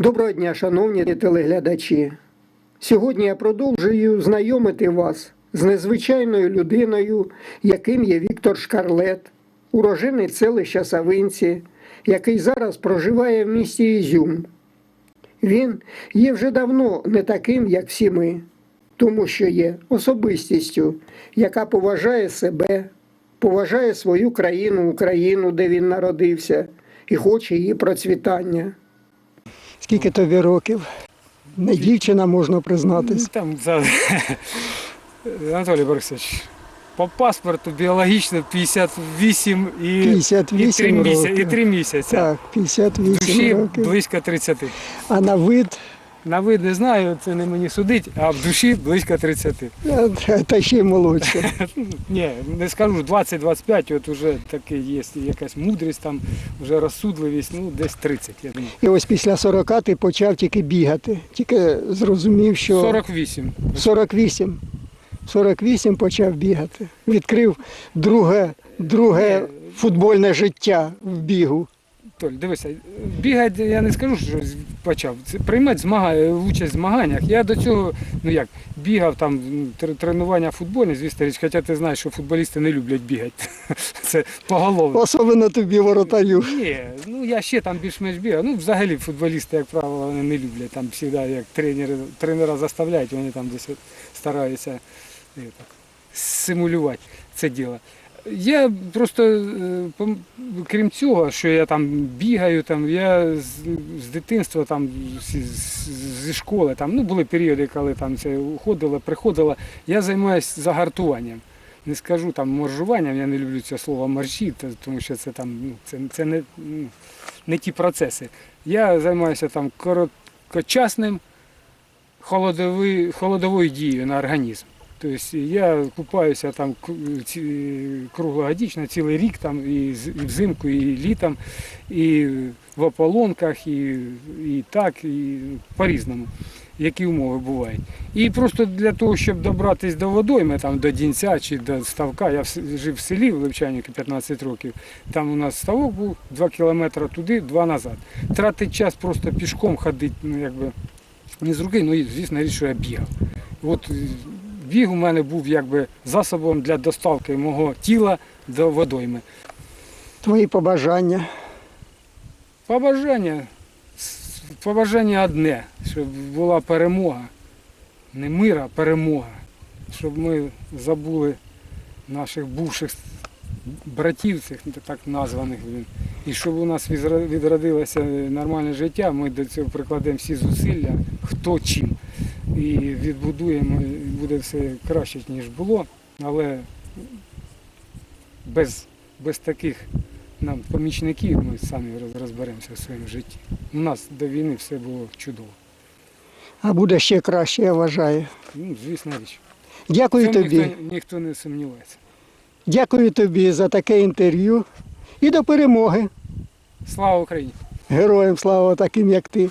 Доброго дня, шановні телеглядачі. Сьогодні я продовжую знайомити вас з незвичайною людиною, яким є Віктор Шкарлет, уроженець селища Савинці, який зараз проживає в місті Ізюм. Він є вже давно не таким, як всі ми, тому що є особистістю, яка поважає себе, поважає свою країну, Україну, де він народився, і хоче її процвітання. Скільки тобі років? Не дівчина можна Ну, признатись. Там за... Анатолій Борисович, по паспорту біологічно 58 і, 58 і, 3 місяці, і 3 місяці. Так, В 58 душі років. близько 30. А на вид На вид не знаю, це не мені судить, а в душі близько 30. е, та ще й молодше. Ні, не скажу, 20-25, от уже таке є якась мудрість, там вже розсудливість, ну десь 30, я думаю. І ось після 40 ти почав тільки бігати. Тільки зрозумів, що 48. 48. 48 почав бігати. Відкрив друге, друге футбольне життя в бігу. Толь, дивися, бігати я не скажу, що почав. Це приймати змагання, участь в змаганнях. Я до цього, ну як, бігав там ну, тр- тренування футбольне, звісно річ, хоча ти знаєш, що футболісти не люблять бігати. Це поголовно. Особливо тобі воротарю. Ні, ну я ще там більш-менш бігав. Ну, взагалі футболісти, як правило, вони не люблять. Там завжди, як тренери, тренера заставляють, вони там десь стараються е, так, симулювати це діло. Я просто, е, крім цього, що я там бігаю, там, я з, з дитинства, там, зі, з- зі школи, там, ну, були періоди, коли там це уходило, приходило. Я займаюся загартуванням. Не скажу там моржуванням, я не люблю це слово моржі, тому що це там ну, це, це не, ну, не ті процеси. Я займаюся там короткочасним холодовий, холодовою дією на організм. Тобто я купаюся там круглогодично, цілий рік там і, взимку, і літом, і в ополонках, і, і так, і по-різному, які умови бувають. І просто для того, щоб добратися до водойми, там, до Дінця чи до ставка, я жив в селі в Левчанівці 15 років. Там у нас ставок був 2 кілометри туди, 2 назад. Тратить час просто пішком ходити, ну якби не з руки, ну і звісно річ, що я бігав. От біг у мене був якби засобом для доставки мого тіла до водойми. Твої побажання. Побажання, побажання одне, щоб була перемога. Не мир, а перемога. Щоб ми забули наших бувших братів, цих так названих. І щоб у нас відродилося нормальне життя, ми до цього прикладемо всі зусилля, хто чим. І відбудуємо, і буде все краще, ніж було. Але без, без таких нам помічників ми самі розберемося в своєму житті. У нас до війни все було чудово. А буде ще краще, я вважаю. Ну, звісно річ. Дякую В тобі. ніхто, ніхто не сумнівається. Дякую тобі за таке інтерв'ю. І до перемоги. Слава Україні! Героям слава таким, як ти.